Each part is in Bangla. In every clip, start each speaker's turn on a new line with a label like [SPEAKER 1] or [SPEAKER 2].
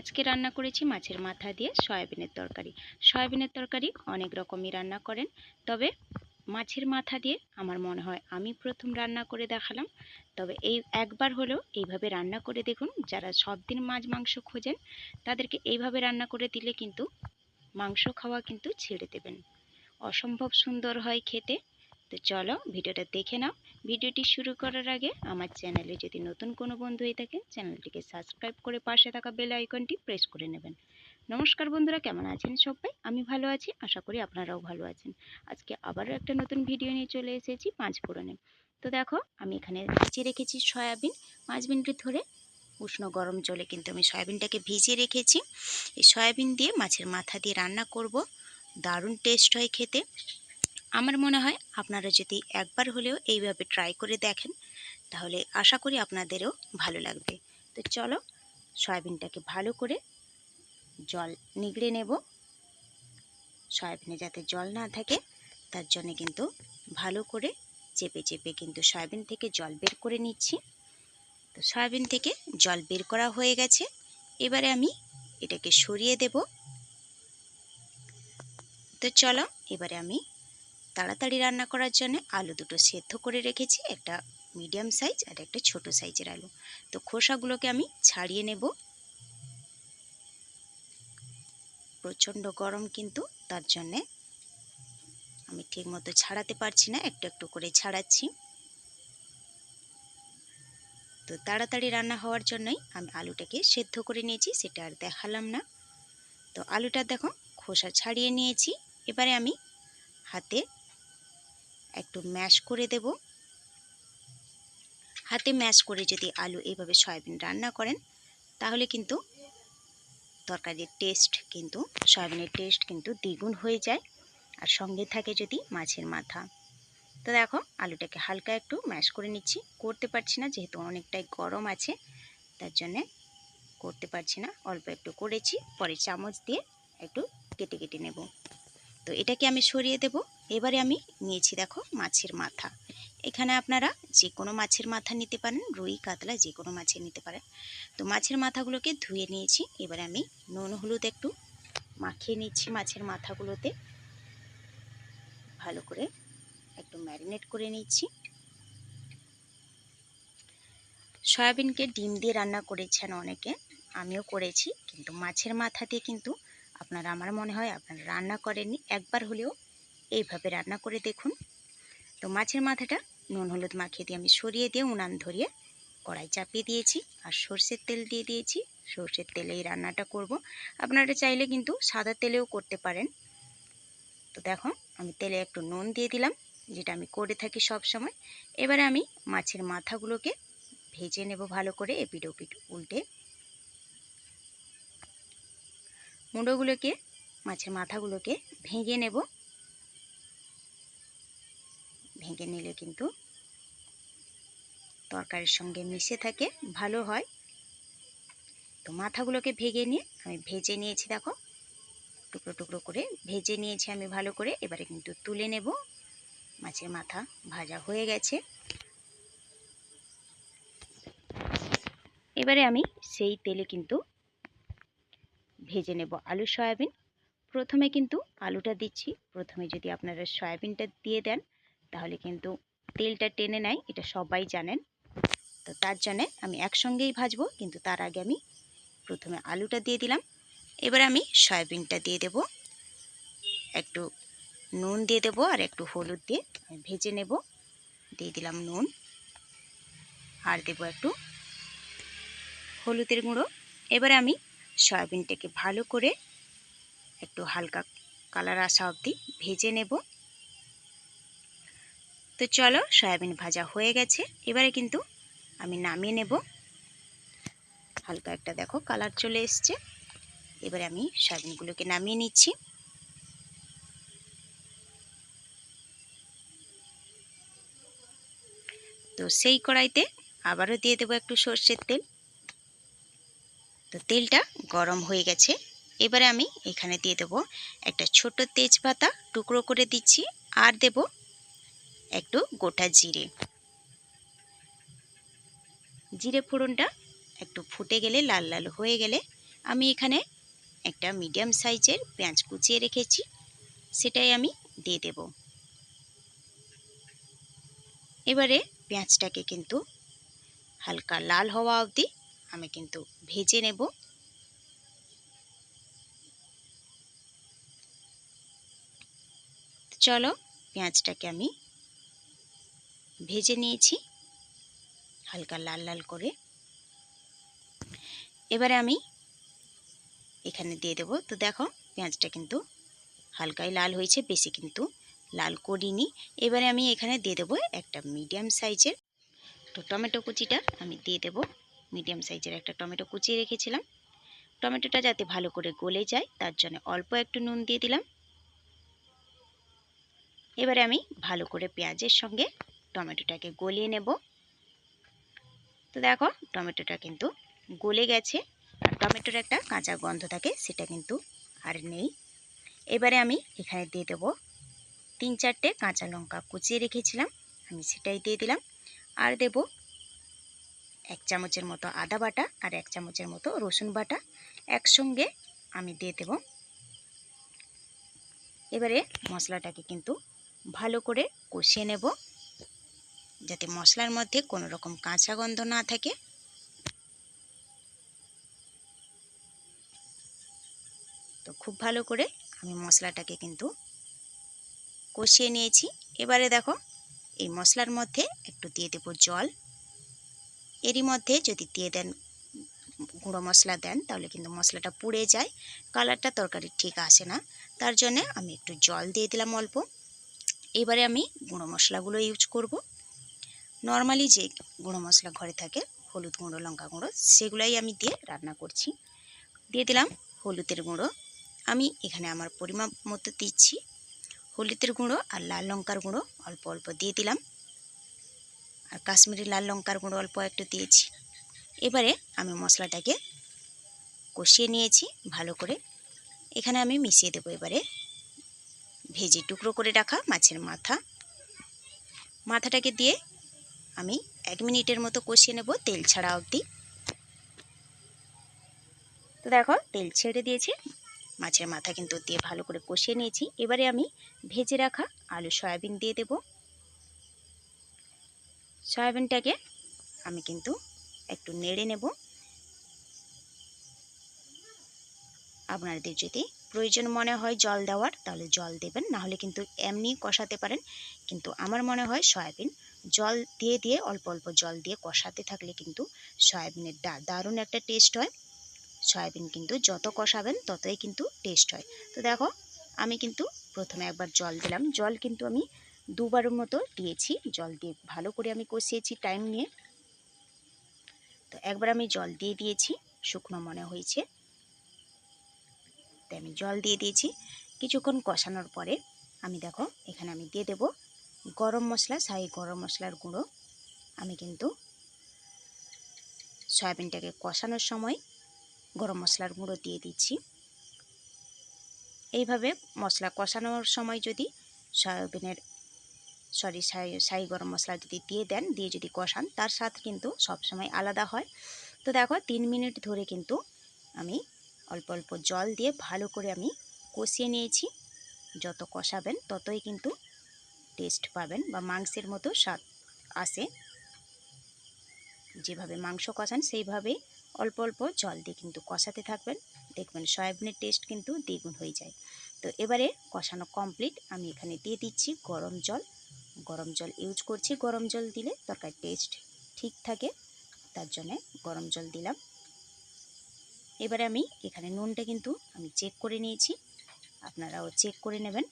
[SPEAKER 1] আজকে রান্না করেছি মাছের মাথা দিয়ে সয়াবিনের তরকারি। সয়াবিনের তরকারি অনেক রকমই রান্না করেন, তবে মাছের মাথা দিয়ে আমার মনে হয় আমি প্রথম রান্না করে দেখালাম। তবে এই একবার হলেও এইভাবে রান্না করে দেখুন, যারা সব দিন মাছ মাংস খোঁজেন, তাদেরকে এইভাবে রান্না করে দিলে কিন্তু মাংস খাওয়া কিন্তু ছেড়ে দেবেন। অসম্ভব সুন্দর হয় খেতে। তো চলো ভিডিওটা দেখে নাও। ভিডিওটি শুরু করার আগে আমার চ্যানেলে যদি নতুন কোনো বন্ধু হয়ে থাকে, চ্যানেলটিকে সাবস্ক্রাইব করে পাশে থাকা বেল আইকনটি প্রেস করে নেবেন। নমস্কার বন্ধুরা, কেমন আছেন সবাই? আমি ভালো আছি, আশা করি আপনারাও ভালো আছেন। আজকে আবারও একটা নতুন ভিডিও নিয়ে চলে এসেছি পাঁচ ফোড়নে। তো দেখো, আমি এখানে ভিজিয়ে রেখেছি সয়াবিন। পাঁচ মিনিট ধরে উষ্ণ গরম জলে কিন্তু আমি সয়াবিনটাকে ভিজিয়ে রেখেছি। এই সয়াবিন দিয়ে মাছের মাথা দিয়ে রান্না করব। দারুণ টেস্ট হয় খেতে। আমার মনে হয় আপনারা যদি একবার হলেও এইভাবে ট্রাই করে দেখেন, তাহলে আশা করি আপনাদেরও ভালো লাগবে। তো চলো, সয়াবিনটাকে ভালো করে জল নিগড়ে নেব। সয়াবিনে যাতে জল না থাকে, তার জন্য কিন্তু ভালো করে চেপে চেপে কিন্তু সয়াবিন থেকে জল বের করে নিচ্ছি। তো সয়াবিন থেকে জল বের করা হয়ে গেছে। এবারে আমি এটাকে সরিয়ে দেব। তো চলো, এবারে আমি তাড়াতাড়ি রান্না করার জন্য আলু দুটো সেদ্ধ করে রেখেছি, একটা মিডিয়াম সাইজ আর একটা ছোট সাইজের আলু। তো খোসাগুলোকে আমি ছাড়িয়ে নেব। প্রচণ্ড গরম কিন্তু তার জন্যে আমি ঠিক মতো ছাড়াতে পারছি না, একটু একটু করে ছাড়াচ্ছি। তো তাড়াতাড়ি রান্না হওয়ার জন্যই আমি আলুটাকে সেদ্ধ করে নিয়েছি, সেটা আর দেখালাম না। তো আলুটা দেখো খোসা ছাড়িয়ে নিয়েছি, এবারে আমি হাতে একটু ম্যাশ করে দেব। হাতে ম্যাশ করে যদি আলু এইভাবে সয়াবিন রান্না করেন, তাহলে কিন্তু তরকারির টেস্ট কিন্তু, সয়াবিনের টেস্ট কিন্তু দ্বিগুণ হয়ে যায়। আর সঙ্গে থাকে যদি মাছের মাথা। তো দেখো, আলুটাকে হালকা একটু ম্যাশ করে নিচ্ছি। করতে পারছি না, যেহেতু অনেকটাই গরম আছে, তার জন্যে করতে পারছি না। অল্প একটু করেছি, পরে চামচ দিয়ে একটু কেটে কেটে নেব। তো এটাকে আমি সরিয়ে দেব। এবারে আমি নিয়েছি দেখো মাছের মাথা। এখানে আপনারা যে কোনো মাছের মাথা নিতে পারেন, রুই, কাতলা যে কোনো মাছের নিতে পারেন। তো মাছের মাথাগুলোকে ধুয়ে নিয়েছি, এবারে আমি নুন, হলুদ একটু মাখিয়ে নিচ্ছি মাছের মাথাগুলোতে। ভালো করে একটু ম্যারিনেট করে নিচ্ছি। সয়াবিনকে ডিম দিয়ে রান্না করেছেন অনেকে, আমিও করেছি, কিন্তু মাছের মাথা দিয়ে কিন্তু আপনারা, আমার মনে হয় আপনারা রান্না করেননি, একবার হলেও এইভাবে রান্না করে দেখুন। তো মাছের মাথাটা নুন, হলুদ মাখিয়ে দিয়ে আমি সরিয়ে দিয়ে উনান ধরিয়ে কড়াই চাপিয়ে দিয়েছি আর সর্ষের তেল দিয়ে দিয়েছি। সর্ষের তেলে এই রান্নাটা করব। আপনারা চাইলে কিন্তু সাদা তেলেও করতে পারেন। তো দেখো, আমি তেলে একটু নুন দিয়ে দিলাম, যেটা আমি করে থাকি সব সময় এবারে আমি মাছের মাথাগুলোকে ভেজে নেব ভালো করে এপিট ওপিট উল্টে। মুড়োগুলোকে, মাছের মাথাগুলোকে ভেঙে নেব। ভেঙে নিলে কিন্তু তরকারির সঙ্গে মিশে থাকে, ভালো হয়। তো মাথাগুলোকে ভেঙে নিয়ে আমি ভেজে নিয়েছি, দেখো। টুকরো টুকরো করে ভেজে নিয়েছি আমি ভালো করে। এবারে কিন্তু তুলে নেব। মাছের মাথা ভাজা হয়ে গেছে। এবারে আমি সেই তেলে কিন্তু ভেজে নেব আলু, সয়াবিন। প্রথমে কিন্তু আলুটা দিচ্ছি। প্রথমে যদি আপনারা সয়াবিনটা দিয়ে দেন তাহলে কিন্তু তেলটা টেনে নেয়, এটা সবাই জানেন। তো তার জন্যে আমি একসঙ্গেই ভাজবো, কিন্তু তার আগে আমি প্রথমে আলুটা দিয়ে দিলাম। এবার আমি সয়াবিনটা দিয়ে দেব। একটু নুন দিয়ে দেবো আর একটু হলুদ দিয়ে ভেজে নেব। দিয়ে দিলাম নুন। আর দেবো একটু হলুদের গুঁড়ো। এবারে আমি সয়াবিনটাকে ভালো করে একটু হালকা কালার আসা অবধি ভেজে নেব। তো চলো, সয়াবিন ভাজা হয়ে গেছে। এবারে কিন্তু আমি নামিয়ে নেব। হালকা একটা দেখো, কালার চলে এসছে। এবারে আমি সয়াবিনগুলোকে নামিয়ে নিচ্ছি। তো সেই কড়াইতে আবারও দিয়ে দেবো একটু সর্ষের তেল। তো তেলটা গরম হয়ে গেছে। এবারে আমি এখানে দিয়ে দেবো একটা ছোট তেজপাতা টুকরো করে দিচ্ছি। আর দেব একটু গোটা জিরে। জিরে ফোড়নটা একটু ফুটে গেলে, লাল লাল হয়ে গেলে আমি এখানে একটা মিডিয়াম সাইজের পেঁয়াজ কুচিয়ে রেখেছি। সেটাই আমি দিয়ে দেব। এবারে পেঁয়াজটাকে কিন্তু হালকা লাল হওয়া অবধি আমি কিন্তু ভেজে নেব। চলো পেঁয়াজটাকে আমি ভেজে নিয়েছি, হালকা লাল লাল করে। এবারে আমি এখানে দিয়ে দেবো। তো দেখো, পেঁয়াজটা কিন্তু হালকাই লাল হয়েছে, বেশি কিন্তু লাল করিনি। এবারে আমি এখানে দিয়ে দেবো একটা মিডিয়াম সাইজের তো টমেটো কুচিটা। আমি দিয়ে দেব মিডিয়াম সাইজের একটা টমেটো কুচিয়ে রেখেছিলাম। টমেটোটা যাতে ভালো করে গলে যায়, তার জন্য অল্প একটু নুন দিয়ে দিলাম। এবারে আমি ভালো করে পেঁয়াজের সঙ্গে টমেটোটাকে গলিয়ে নেব। তো দেখো, টমেটোটা কিন্তু গলে গেছে আর টমেটোর একটা কাঁচা গন্ধ থাকে, সেটা কিন্তু আর নেই। এবারে আমি এখানে দিয়ে দেবো তিন চারটে কাঁচা লঙ্কা কুচিয়ে রেখেছিলাম, আমি সেটাই দিয়ে দিলাম। আর দেব এক চামচের মতো আদা বাটা আর এক চামচের মতো রসুন বাটা। একসঙ্গে আমি দিয়ে দেব। এবারে মশলাটাকে কিন্তু ভালো করে কষিয়ে নেব। যাতে মশলার মধ্যে কোনো রকম কাঁচা গন্ধ না থাকে। তো খুব ভালো করে আমি মশলাটাকে কিন্তু কষিয়ে নিয়েছি। এবারে দেখো, এই মশলার মধ্যে একটু দিয়ে দেব জল। এরই মধ্যে যদি দিয়ে দেন, গুঁড়ো মশলা দেন, তাহলে কিন্তু মশলাটা পুড়ে যায়। কালারটা তরকারি ঠিক আসে না, তার জন্যে আমি একটু জল দিয়ে দিলাম অল্প। এবারে আমি গুঁড়ো মশলাগুলো ইউজ করব। নর্মালি যে গুঁড়ো মশলা ঘরে থাকে, হলুদ গুঁড়ো, লঙ্কা গুঁড়ো, সেগুলাই আমি দিয়ে রান্না করছি। দিয়ে দিলাম হলুদের গুঁড়ো। আমি এখানে আমার পরিমাপ মতো দিচ্ছি। হলুদের গুঁড়ো আর লাল লঙ্কার গুঁড়ো অল্প অল্প দিয়ে দিলাম। আর কাশ্মীরি লাল লঙ্কার গুঁড়ো অল্প একটু দিয়েছি। এবারে আমি মশলাটাকে কষিয়ে নিয়েছি ভালো করে। এখানে আমি মিশিয়ে দেবো এবারে ভেজে টুকরো করে রাখা মাছের মাথা। মাথাটাকে দিয়ে আমি এক মিনিটের মতো কষিয়ে নেব তেল ছাড়া অবধি। তো দেখো, তেল ছেড়ে দিয়েছি। মাছের মাথা কিন্তু দিয়ে ভালো করে কষিয়ে নিয়েছি। এবারে আমি ভেজে রাখা আলু সয়াবিন দিয়ে দেব। সয়াবিনটাকে আমি কিন্তু একটু নেড়ে নেব। আপনাদের যদি প্রয়োজন মনে হয় জল দেওয়ার, তাহলে জল দেবেন। না হলে কিন্তু এমনি কষাতে পারেন। কিন্তু আমার মনে হয় সয়াবিন জল দিয়ে দিয়ে, অল্প অল্প জল দিয়ে কষাতে থাকলে কিন্তু সয়াবিনের দারুণ একটা টেস্ট হয়। সয়াবিন কিন্তু যত কষাবেন ততই কিন্তু টেস্ট হয়। তো দেখো, আমি কিন্তু প্রথমে একবার জল দিলাম। জল কিন্তু আমি দুবারের মতো দিয়েছি। জল দিয়ে ভালো করে আমি কষিয়েছি টাইম নিয়ে। তো একবার আমি জল দিয়ে দিয়েছি, শুকনো মনে হয়েছে। তাই আমি জল দিয়ে দিয়েছি। কিছুক্ষণ কষানোর পরে আমি দেখো, এখানে আমি দিয়ে দেব গরম মশলা সাই গরম মশলার গুঁড়ো। আমি কিন্তু সয়াবিনটাকে কষানোর সময় গরম মশলার গুঁড়ো দিয়ে দিচ্ছি। এইভাবে মশলা কষানোর সময় যদি সয়াবিনের, সরি সাই সাই গরম মশলা যদি দিয়ে দেন, দিয়ে যদি কষান, তার স্বাদ কিন্তু সবসময় আলাদা হয়। তো দেখো, তিন মিনিট ধরে কিন্তু আমি অল্প অল্প জল দিয়ে ভালো করে আমি কষিয়ে নিয়েছি। যত কষাবেন, ততই কিন্তু টেস্ট পাবেন বা মাংসের মতো স্বাদ আসে যেভাবে মাংস কষান সেইভাবেই অল্প অল্প জল দিয়ে কিন্তু কষাতে থাকবেন। দেখবেন সয়াবিনের টেস্ট কিন্তু দ্বিগুণ হয়ে যায়। তো এবারে কষানো কমপ্লিট আমি এখানে দিয়ে দিচ্ছি গরম জল। গরম জল ইউজ করছি, গরম জল দিলে তরকারি টেস্ট ঠিক থাকে, তার জন্যে গরম জল দিলাম। এবারে আমি এখানে নুনটা কিন্তু আমি চেক করে নিয়েছি। আপনারাও চেক করে নেবেন।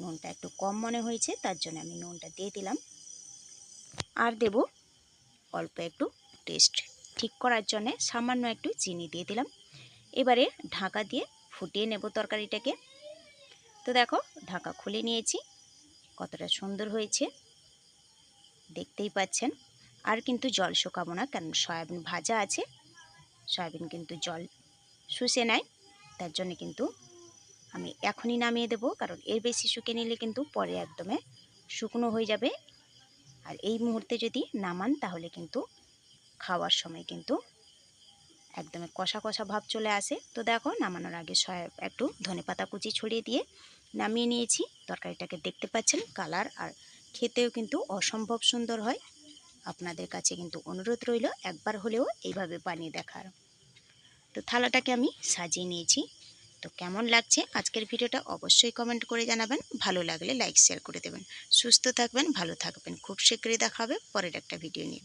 [SPEAKER 1] নুনটা একটু কম মনে হয়েছে, তার জন্য আমি নুনটা দিয়ে দিলাম। আর দেব অল্প একটু টেস্ট ঠিক করার জন্যে সামান্য একটু চিনি দিয়ে দিলাম। এবারে ঢাকা দিয়ে ফুটিয়ে নেব তরকারিটাকে। তো দেখো, ঢাকা খুলে নিয়েছি, কতটা সুন্দর হয়েছে। দেখতেই পাচ্ছেন, আর কিন্তু জল শুকাবো না, কারণ সয়াবিন ভাজা আছে। সয়াবিন কিন্তু জল শুষে নেয় তার জন্য কিন্তু আমি এখনই নামিয়ে দেব, কারণ এর বেশি শুকিয়ে নিলে কিন্তু পরে একদমে শুকনো হয়ে যাবে। আর এই মুহূর্তে যদি নামান, তাহলে কিন্তু খাওয়ার সময় কিন্তু একদমে কষা কষা ভাব চলে আসে। তো দেখো, নামানোর আগে একটু ধনেপাতা কুচি ছড়িয়ে দিয়ে নামিয়ে নিয়েছি। তরকারিটাকে দেখতে পাচ্ছেন, কালার আর খেতেও কিন্তু অসম্ভব সুন্দর হয়। আপনাদের কাছে কিন্তু অনুরোধ রইল, একবার হলেও এইভাবে বানিয়ে দেখার। তো থালাটাকে আমি সাজিয়ে নিয়েছি। তো কেমন লাগছে? আজকের ভিডিওটা অবশ্যই কমেন্ট করে জানাবেন। ভালো লাগলে লাইক শেয়ার করে দেবেন। সুস্থ থাকবেন, ভালো থাকবেন। খুব শীঘ্রই দেখা হবে পরের একটা ভিডিও নিয়ে।